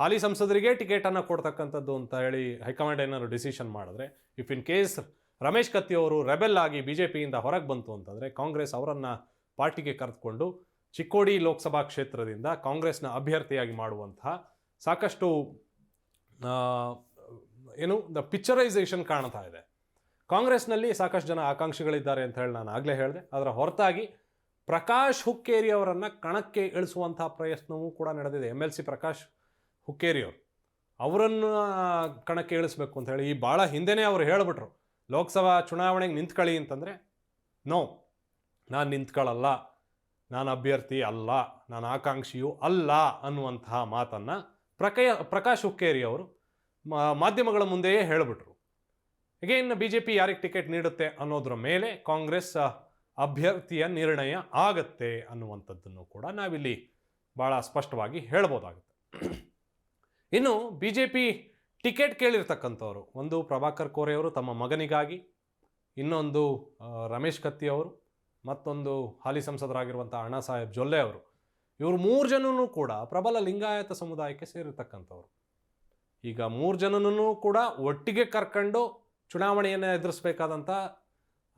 ಹಾಲಿ ಸಂಸದರಿಗೆ ಟಿಕೆಟನ್ನು ಕೊಡ್ತಕ್ಕಂಥದ್ದು ಅಂತ ಹೇಳಿ ಹೈಕಮಾಂಡ್ ಏನಾದ್ರು ಡಿಸಿಷನ್ ಮಾಡಿದ್ರೆ if in case Ramesh Katti ಅವರು ರೆಬೆಲ್ ಆಗಿ ಬಿ ಜೆ ಪಿಯಿಂದ ಹೊರಗೆ ಬಂತು ಅಂತಂದರೆ, ಕಾಂಗ್ರೆಸ್ ಅವರನ್ನು ಪಾರ್ಟಿಗೆ ಕರೆದುಕೊಂಡು ಚಿಕ್ಕೋಡಿ ಲೋಕಸಭಾ ಕ್ಷೇತ್ರದಿಂದ ಕಾಂಗ್ರೆಸ್ನ ಅಭ್ಯರ್ಥಿಯಾಗಿ ಮಾಡುವಂತಹ ಸಾಕಷ್ಟು ಏನು, ದ ಪಿಕ್ಚರೈಸೇಷನ್ ಕಾಣ್ತಾ ಇದೆ. ಕಾಂಗ್ರೆಸ್ನಲ್ಲಿ ಸಾಕಷ್ಟು ಜನ ಆಕಾಂಕ್ಷಿಗಳಿದ್ದಾರೆ ಅಂತ ಹೇಳಿ ನಾನು ಆಗಲೇ ಹೇಳಿದೆ. ಅದರ ಹೊರತಾಗಿ ಪ್ರಕಾಶ್ ಹುಕ್ಕೇರಿ ಅವರನ್ನು ಕಣಕ್ಕೆ ಇಳಿಸುವಂತಹ ಪ್ರಯತ್ನವೂ ಕೂಡ ನಡೆದಿದೆ. M L C Prakash Hukkeri ಅವರು ಅವರನ್ನು ಕಣಕ್ಕೆ ಇಳಿಸ್ಬೇಕು ಅಂತ ಹೇಳಿ ಈ ಭಾಳ ಹಿಂದೆನೇ ಅವರು ಹೇಳಿಬಿಟ್ರು. ಲೋಕಸಭಾ ಚುನಾವಣೆಗೆ ನಿಂತ್ಕೊಳ್ಳಿ ಅಂತಂದರೆ, ನೋ, ನಾನು ನಿಂತ್ಕೊಳ್ಳಲ್ಲ ನಾನು ಅಭ್ಯರ್ಥಿ ಅಲ್ಲ, ನಾನು ಆಕಾಂಕ್ಷಿಯೂ ಅಲ್ಲ ಅನ್ನುವಂತಹ ಮಾತನ್ನು ಪ್ರಕಯ, ಪ್ರಕಾಶ್ ಹುಕ್ಕೇರಿ ಅವರು ಮಾಧ್ಯಮಗಳ ಮುಂದೆಯೇ ಹೇಳಿಬಿಟ್ರು. ಅಗೇನ್ ಬಿ ಜೆ ಪಿ ಯಾರಿಗೆ ಟಿಕೆಟ್ ನೀಡುತ್ತೆ ಅನ್ನೋದ್ರ ಮೇಲೆ ಕಾಂಗ್ರೆಸ್ ಅಭ್ಯರ್ಥಿಯ ನಿರ್ಣಯ ಆಗತ್ತೆ ಅನ್ನುವಂಥದ್ದನ್ನು ಕೂಡ ನಾವಿಲ್ಲಿ ಭಾಳ ಸ್ಪಷ್ಟವಾಗಿ ಹೇಳ್ಬೋದಾಗುತ್ತೆ. ಇನ್ನು ಬಿ ಜೆ ಪಿ ಟಿಕೆಟ್ ಕೇಳಿರ್ತಕ್ಕಂಥವ್ರು, ಒಂದು ಪ್ರಭಾಕರ್ ಕೋರೆಯವರು ತಮ್ಮ ಮಗನಿಗಾಗಿ, ಇನ್ನೊಂದು ರಮೇಶ್ ಕತ್ತಿ ಅವರು, ಮತ್ತೊಂದು ಹಾಲಿ ಸಂಸದರಾಗಿರುವಂಥ ಅಣ್ಣಾ ಸಾಹೇಬ್ ಜೊಲ್ಲೆ ಅವರು, ಇವರು ಮೂರು ಜನನೂ ಕೂಡ ಪ್ರಬಲ ಲಿಂಗಾಯತ ಸಮುದಾಯಕ್ಕೆ ಸೇರಿರ್ತಕ್ಕಂಥವ್ರು. ಈಗ ಮೂರು ಜನನೂ ಕೂಡ ಒಟ್ಟಿಗೆ ಕರ್ಕೊಂಡು ಚುನಾವಣೆಯನ್ನು ಎದುರಿಸಬೇಕಾದಂಥ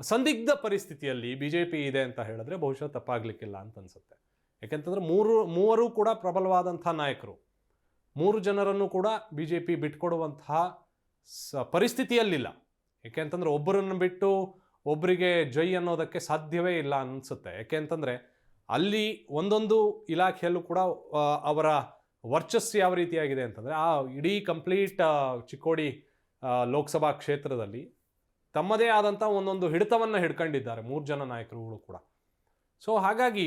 ಸಂದಿಗ್ಧ ಪರಿಸ್ಥಿತಿಯಲ್ಲಿ ಬಿ ಜೆ ಪಿ ಇದೆ ಅಂತ ಹೇಳಿದ್ರೆ ಬಹುಶಃ ತಪ್ಪಾಗಲಿಕ್ಕಿಲ್ಲ ಅಂತ ಅನ್ಸುತ್ತೆ. ಯಾಕೆಂತಂದ್ರೆ ಮೂರು, ಮೂವರು ಕೂಡ ಪ್ರಬಲವಾದಂಥ ನಾಯಕರು. ಮೂರು ಜನರನ್ನು ಕೂಡ ಬಿ ಜೆ ಪಿ ಬಿಟ್ಕೊಡುವಂತಹ ಸ ಪರಿಸ್ಥಿತಿಯಲ್ಲಿಲ್ಲ. ಯಾಕೆಂತಂದ್ರೆ ಒಬ್ಬರನ್ನು ಬಿಟ್ಟು ಒಬ್ಬರಿಗೆ ಜೈ ಅನ್ನೋದಕ್ಕೆ ಸಾಧ್ಯವೇ ಇಲ್ಲ ಅನಿಸುತ್ತೆ. ಯಾಕೆಂತಂದರೆ ಅಲ್ಲಿ ಒಂದೊಂದು ಇಲಾಖೆಯಲ್ಲೂ ಕೂಡ ಅವರ ವರ್ಚಸ್ಸು ಯಾವ ರೀತಿಯಾಗಿದೆ ಅಂತಂದರೆ, ಆ ಇಡೀ ಕಂಪ್ಲೀಟ್ ಚಿಕ್ಕೋಡಿ ಲೋಕಸಭಾ ಕ್ಷೇತ್ರದಲ್ಲಿ ತಮ್ಮದೇ ಆದಂಥ ಒಂದೊಂದು ಹಿಡಿತವನ್ನು ಹಿಡ್ಕೊಂಡಿದ್ದಾರೆ ಮೂರು ಜನ ನಾಯಕರುಗಳು ಕೂಡ. ಸೊ ಹಾಗಾಗಿ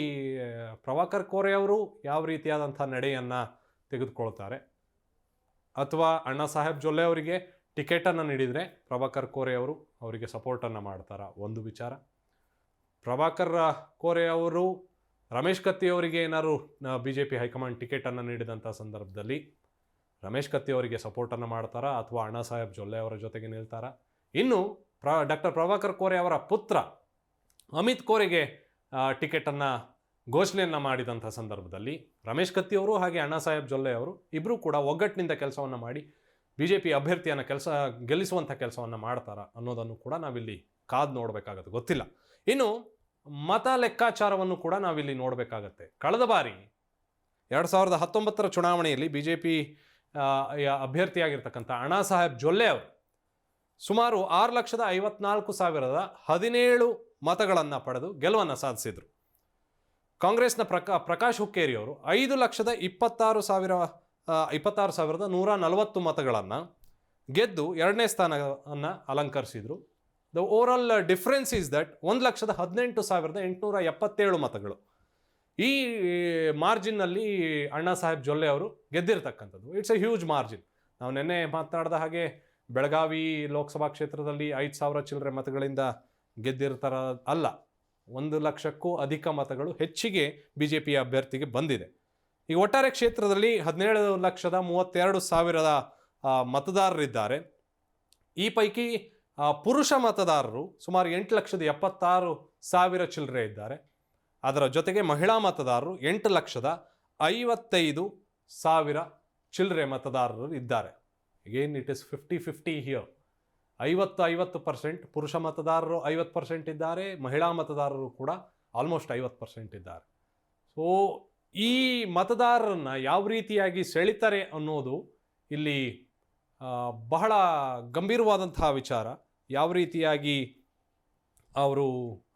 ಪ್ರಭಾಕರ್ ಕೋರೆ ಅವರು ಯಾವ ರೀತಿಯಾದಂಥ ನಡೆಯನ್ನು ತೆಗೆದುಕೊಳ್ತಾರೆ. ಅಥವಾ ಅಣ್ಣಾ ಸಾಹೇಬ್ ಜೊಲ್ಲೆ ಅವರಿಗೆ ಟಿಕೆಟನ್ನು ನೀಡಿದರೆ ಪ್ರಭಾಕರ್ ಕೋರೆ ಅವರು ಅವರಿಗೆ ಸಪೋರ್ಟನ್ನು ಮಾಡ್ತಾರ? ಒಂದು ವಿಚಾರ. ಪ್ರಭಾಕರ್ ಕೋರೆ ಅವರು ರಮೇಶ್ ಕತ್ತಿ ಅವರಿಗೆ ಏನಾದ್ರು B J P high command ಟಿಕೆಟನ್ನು ನೀಡಿದಂಥ ಸಂದರ್ಭದಲ್ಲಿ ರಮೇಶ್ ಕತ್ತಿ ಅವರಿಗೆ ಸಪೋರ್ಟನ್ನು ಮಾಡ್ತಾರಾ? ಅಥವಾ ಅಣ್ಣಾ ಸಾಹೇಬ್ ಜೊಲ್ಲೆ ಅವರ ಜೊತೆಗೆ ನಿಲ್ತಾರಾ? ಇನ್ನು ಪ್ರ ಡಾಕ್ಟರ್ ಪ್ರಭಾಕರ್ ಕೋರೆ ಅವರ ಪುತ್ರ ಅಮಿತ್ ಕೋರೆಗೆ ಟಿಕೆಟನ್ನು ಘೋಷಣೆಯನ್ನು ಮಾಡಿದಂಥ ಸಂದರ್ಭದಲ್ಲಿ ರಮೇಶ್ ಕತ್ತಿಯವರು ಹಾಗೆ ಅಣ್ಣಾ ಸಾಹೇಬ್ ಜೊಲ್ಲೆ ಅವರು ಇಬ್ಬರೂ ಕೂಡ ಒಗ್ಗಟ್ಟಿನಿಂದ ಕೆಲಸವನ್ನು ಮಾಡಿ ಬಿ ಜೆ ಪಿ ಅಭ್ಯರ್ಥಿಯನ್ನು ಕೆಲಸ, ಗೆಲ್ಲಿಸುವಂಥ ಕೆಲಸವನ್ನು ಮಾಡ್ತಾರಾ ಅನ್ನೋದನ್ನು ಕೂಡ ನಾವಿಲ್ಲಿ ಕಾದು ನೋಡಬೇಕಾಗತ್ತೆ. ಗೊತ್ತಿಲ್ಲ. ಇನ್ನು ಮತ ಲೆಕ್ಕಾಚಾರವನ್ನು ಕೂಡ ನಾವಿಲ್ಲಿ ನೋಡಬೇಕಾಗತ್ತೆ. ಕಳೆದ ಬಾರಿ ಎರಡು ಸಾವಿರದ ಹತ್ತೊಂಬತ್ತರ ಚುನಾವಣೆಯಲ್ಲಿ ಬಿ ಜೆ ಪಿ ಅಭ್ಯರ್ಥಿಯಾಗಿರ್ತಕ್ಕಂಥ ಅಣ್ಣಾ ಸಾಹೇಬ್ ಜೊಲ್ಲೆ ಅವರು ಸುಮಾರು ಆರು ಲಕ್ಷದ ಐವತ್ನಾಲ್ಕು ಸಾವಿರದ ಹದಿನೇಳು ಮತಗಳನ್ನು ಪಡೆದು ಗೆಲುವನ್ನು ಸಾಧಿಸಿದರು. ಕಾಂಗ್ರೆಸ್ನ ಪ್ರಕಾ, ಪ್ರಕಾಶ್ ಹುಕ್ಕೇರಿ ಅವರು ಐದು ಲಕ್ಷದ ಇಪ್ಪತ್ತಾರು ಸಾವಿರ ಇಪ್ಪತ್ತಾರು ಸಾವಿರದ ನೂರ ನಲವತ್ತು ಮತಗಳನ್ನು ಗೆದ್ದು ಎರಡನೇ ಸ್ಥಾನವನ್ನು ಅಲಂಕರಿಸಿದರು. The overall difference is that ಒಂದು ಲಕ್ಷದ ಹದಿನೆಂಟು ಸಾವಿರದ ಎಂಟುನೂರ ಎಪ್ಪತ್ತೇಳು ಮತಗಳು. ಈ ಮಾರ್ಜಿನ್ನಲ್ಲಿ ಅಣ್ಣಾ ಸಾಹೇಬ್ ಜೊಲ್ಲೆ ಅವರು ಗೆದ್ದಿರ್ತಕ್ಕಂಥದ್ದು. ಇಟ್ಸ್ ಎ ಹ್ಯೂಜ್ ಮಾರ್ಜಿನ್ ನಾವು ನಿನ್ನೆ ಮಾತನಾಡಿದ ಹಾಗೆ ಬೆಳಗಾವಿ ಲೋಕಸಭಾ ಕ್ಷೇತ್ರದಲ್ಲಿ ಐದು ಸಾವಿರ ಚಿಲ್ಲರೆ ಮತಗಳಿಂದ ಗೆದ್ದಿರ್ತಾರ ಅಲ್ಲ. ಒಂದು ಲಕ್ಷಕ್ಕೂ ಅಧಿಕ ಮತಗಳು ಹೆಚ್ಚಿಗೆ ಬಿ ಜೆ ಪಿಯ ಅಭ್ಯರ್ಥಿಗೆ ಬಂದಿದೆ. ಈಗ ಒಟ್ಟಾರೆ ಕ್ಷೇತ್ರದಲ್ಲಿ ಹದಿನೇಳು ಲಕ್ಷದ ಮೂವತ್ತೆರಡು ಸಾವಿರದ ಮತದಾರರಿದ್ದಾರೆ. ಈ ಪೈಕಿ ಪುರುಷ ಮತದಾರರು ಸುಮಾರು ಎಂಟು ಲಕ್ಷದ ಎಪ್ಪತ್ತಾರು ಸಾವಿರ ಚಿಲ್ಲರೆ ಇದ್ದಾರೆ. ಅದರ ಜೊತೆಗೆ ಮಹಿಳಾ ಮತದಾರರು ಎಂಟು ಲಕ್ಷದ ಐವತ್ತೈದು ಸಾವಿರ ಚಿಲ್ಲರೆ ಮತದಾರರು ಇದ್ದಾರೆ. Again it is fifty fifty here ಐವತ್ತು ಐವತ್ತು ಪರ್ಸೆಂಟ್ ಪುರುಷ ಮತದಾರರು ಐವತ್ತು ಪರ್ಸೆಂಟ್ ಇದ್ದಾರೆ, ಮಹಿಳಾ ಮತದಾರರು ಕೂಡ ಆಲ್ಮೋಸ್ಟ್ ಐವತ್ತು ಪರ್ಸೆಂಟ್ ಇದ್ದಾರೆ. ಸೊ ಈ ಮತದಾರರನ್ನು ಯಾವ ರೀತಿಯಾಗಿ ಸೆಳಿತಾರೆ ಅನ್ನೋದು ಇಲ್ಲಿ ಬಹಳ ಗಂಭೀರವಾದಂತಹ ವಿಚಾರ. ಯಾವ ರೀತಿಯಾಗಿ ಅವರು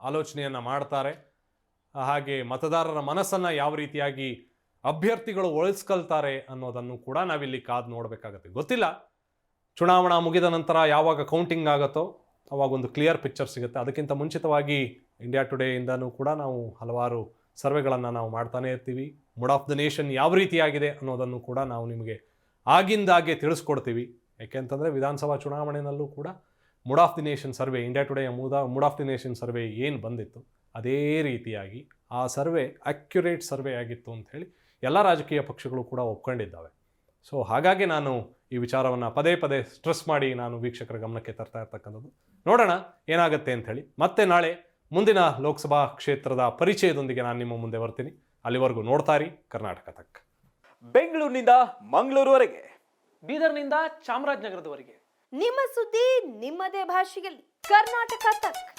ಆಲೋಚನೆಯನ್ನು ಮಾಡ್ತಾರೆ, ಹಾಗೆ ಮತದಾರರ ಮನಸ್ಸನ್ನು ಯಾವ ರೀತಿಯಾಗಿ ಅಭ್ಯರ್ಥಿಗಳು ಒಳಿಸ್ಕೊಳ್ತಾರೆ ಅನ್ನೋದನ್ನು ಕೂಡ ನಾವಿಲ್ಲಿ ಕಾದು ನೋಡಬೇಕಾಗತ್ತೆ. ಗೊತ್ತಿಲ್ಲ. ಚುನಾವಣಾ ಮುಗಿದ ನಂತರ ಯಾವಾಗ ಕೌಂಟಿಂಗ್ ಆಗುತ್ತೋ ಅವಾಗ ಒಂದು ಕ್ಲಿಯರ್ ಪಿಕ್ಚರ್ ಸಿಗುತ್ತೆ. ಅದಕ್ಕಿಂತ ಮುಂಚಿತವಾಗಿ ಇಂಡಿಯಾ ಟುಡೇಯಿಂದನೂ ಕೂಡ ನಾವು ಹಲವಾರು ಸರ್ವೆಗಳನ್ನು ನಾವು ಮಾಡ್ತಾನೆ ಇರ್ತೀವಿ. ಮೂಡ್ ಆಫ್ ದ ನೇಷನ್ ಯಾವ ರೀತಿಯಾಗಿದೆ ಅನ್ನೋದನ್ನು ಕೂಡ ನಾವು ನಿಮಗೆ ಆಗಿಂದಾಗೆ ತಿಳಿಸ್ಕೊಡ್ತೀವಿ. ಯಾಕೆಂತಂದರೆ ವಿಧಾನಸಭಾ ಚುನಾವಣೆಯಲ್ಲೂ ಕೂಡ mood of the nation survey India ಟುಡೇಯ ಮೂದ mood of the nation survey ಏನು ಬಂದಿತ್ತು, ಅದೇ ರೀತಿಯಾಗಿ ಆ ಸರ್ವೆ ಅಕ್ಯುರೇಟ್ ಸರ್ವೆ ಆಗಿತ್ತು ಅಂಥೇಳಿ ಎಲ್ಲ ರಾಜಕೀಯ ಪಕ್ಷಗಳು ಕೂಡ ಒಪ್ಕೊಂಡಿದ್ದಾವೆ. ಸೊ ಹಾಗಾಗಿ ನಾನು ಈ ವಿಚಾರವನ್ನು ಪದೇ ಪದೇ ಸ್ಟ್ರೆಸ್ ಮಾಡಿ ನಾನು ವೀಕ್ಷಕರ ಗಮನಕ್ಕೆ ತರ್ತಾ ಇರ್ತಕ್ಕಂಥದ್ದು. ನೋಡೋಣ ಏನಾಗುತ್ತೆ ಅಂತ ಹೇಳಿ. ಮತ್ತೆ ನಾಳೆ ಮುಂದಿನ ಲೋಕಸಭಾ ಕ್ಷೇತ್ರದ ಪರಿಚಯದೊಂದಿಗೆ ನಾನು ನಿಮ್ಮ ಮುಂದೆ ಬರ್ತೀನಿ. ಅಲ್ಲಿವರೆಗೂ ನೋಡ್ತಾ ರೀ ಕರ್ನಾಟಕ ತಕ್ಕ ಬೆಂಗಳೂರಿನಿಂದ ಮಂಗಳೂರುವರೆಗೆ ಬೀದರ್ನಿಂದ ಚಾಮರಾಜನಗರದವರೆಗೆ. ನಿಮ್ಮ ಸುದ್ದಿ ನಿಮ್ಮದೇ ಭಾಷೆಯಲ್ಲಿ. ಕರ್ನಾಟಕ ತಕ್.